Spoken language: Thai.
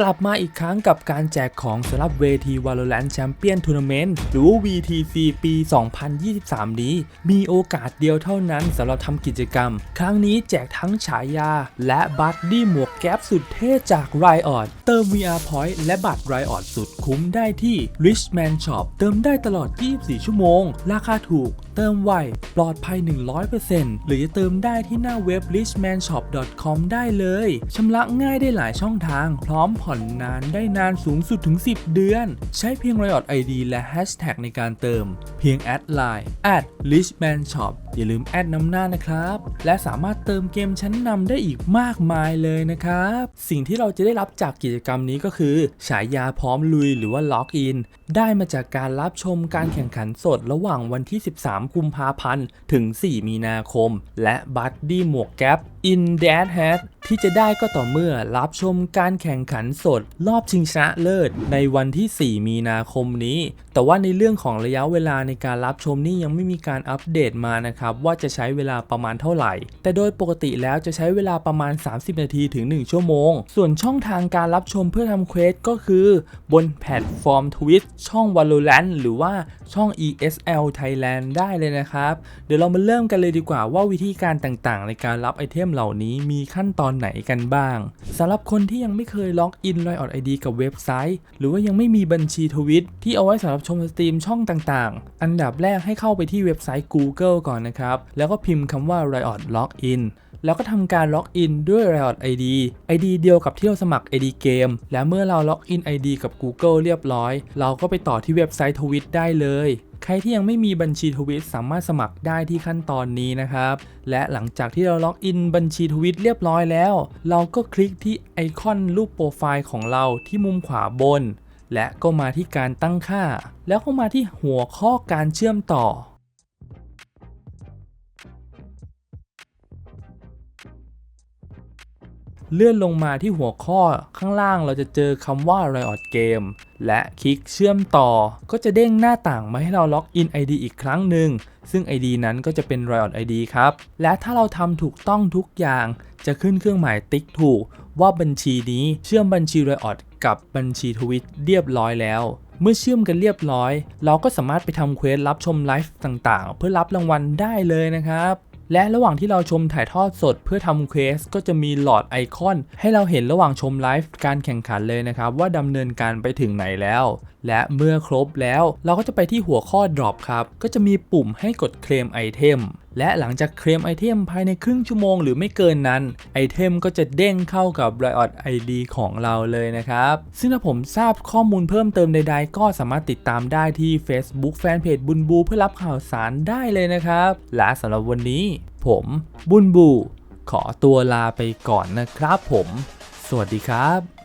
กลับมาอีกครั้งกับการแจกของสำหรับเวที Valorant Champion Tournament หรือว่า VTC ปี 2023 นี้ มีโอกาสเดียวเท่านั้นสำหรับทำกิจกรรม ครั้งนี้แจกทั้งฉายา และบัตรดี้หมวกแก๊ปสุดเท่จาก Riot เติม VR Point และบัตร Riot สุดคุ้มได้ที่ Richman Shop เติมได้ตลอด 24 ชั่วโมง ราคาถูก เติมไว ปลอดภัย 100%หรือจะเติมได้ที่หน้าเว็บ richmanshop.com ได้เลยชำระง่ายได้หลายช่องทาง พร้อมผ่อนนานได้นานสูงสุดถึง 10 เดือน ใช้เพียง Riot ID และ Hashtag ในการเติม เพียงแอดไลน์ at richmanshop อย่าลืมแอดนำหน้านะครับ และสามารถเติมเกมชั้นนำได้อีกมากมายเลยนะครับ สิ่งที่เราจะได้รับจากกิจกรรมนี้ก็คือ ฉายาพร้อมลุยหรือว่าล็อกอิน ได้มาจากการรับชมการแข่งขันสดระหว่างวันที่ 13 กุมภาพันธ์ ถึง 4 มีนาคม และบัตดี้หมวกแก๊ป In Dad Hat ที่จะได้ก็ต่อเมื่อรับชมการแข่งขันสด รอบชิงชนะเลิศ ในวันที่ 4 มีนาคมนี้ แต่ว่าในเรื่องของระยะเวลาในการรับชมนี่ยังไม่มีการอัปเดตมานะครับว่าจะใช้เวลาประมาณเท่าไหร่ แต่โดยปกติแล้วจะใช้เวลาประมาณ 30 นาทีถึง 1 ชั่วโมง ส่วนช่องทางการรับชมเพื่อทำเควสก็คือ บนแพลตฟอร์ม Twitch ช่อง Valorant หรือว่าช่อง ESL Thailand ได้เลยนะครับ เดี๋ยวเรามาเริ่มกันเลยดีกว่าว่าวิธีการต่างๆ ในการรับไอเทมเหล่านี้มีขั้นตอนไหนกันบ้างสำหรับคนที่ยังไม่เคยล็อกอิน Riot ID กับเว็บไซต์ หรือว่ายังไม่มีบัญชีทวิตที่เอาไว้สำหรับชมสตรีมช่องต่างๆ อันดับแรกให้เข้าไปที่เว็บไซต์ Google ก่อนนะครับ แล้วก็พิมพ์คำว่า Riot Login แล้วก็ทำการล็อกอินด้วย Riot ID ID เดียวกับที่เราสมัคร ID เกม และเมื่อเราล็อกอิน ID กับ Google เรียบร้อย เราก็ไปต่อที่เว็บไซต์ทวิตได้เลย ใครที่ยังไม่มีบัญชีทวิตสามารถสมัครได้ที่ขั้นตอนนี้นะครับ และหลังจากที่เราล็อกอินบัญชีทวิตเรียบร้อยแล้ว เราก็คลิกที่ไอคอนรูปโปรไฟล์ของเราที่มุมขวาบน และก็มาที่การตั้งค่า แล้วก็มาที่หัวข้อการเชื่อมต่อ เลื่อนลงมาที่หัวข้อข้างล่างเราจะเจอคำว่า Riot Game และคลิกเชื่อมต่อ ก็จะเด้งหน้าต่างมาให้เราล็อกอิน ID อีกครั้งหนึ่ง ซึ่ง ID นั้นก็จะเป็น Riot ID ครับ และถ้าเราทำถูกต้องทุกอย่าง จะขึ้นเครื่องหมายติ๊กถูก ว่าบัญชีนี้เชื่อมบัญชี Riot กับบัญชีทวิตเรียบร้อยแล้วเมื่อเชื่อมกันเรียบร้อย เราก็สามารถไปทำเควสรับชมไลฟ์ต่างๆ เพื่อรับรางวัลได้เลยนะครับ และระหว่างที่เราชมถ่ายทอดสดเพื่อทำเควสก็จะมีหลอดไอคอน ให้เราเห็นระหว่างชมไลฟ์การแข่งขันเลยนะครับ ว่าดำเนินการไปถึงไหนแล้ว และเมื่อครบแล้วเราก็จะไปที่หัวข้อ drop ครับ ก็จะมีปุ่มให้กดเคลมไอเทม และหลังจากเคลมไอเทมภายในครึ่งชั่วโมงหรือไม่เกินนั้น ไอเทมก็จะเด้งเข้ากับ Riot ID ของเราเลยนะครับ ซึ่งถ้าผมทราบข้อมูลเพิ่มเติมใดๆ ก็สามารถติดตามได้ที่ Facebook Fanpage บุญบู เพื่อรับข่าวสารได้เลยนะครับ และสำหรับวันนี้ ผมบุญบู ขอตัวลาไปก่อนนะครับผม สวัสดีครับ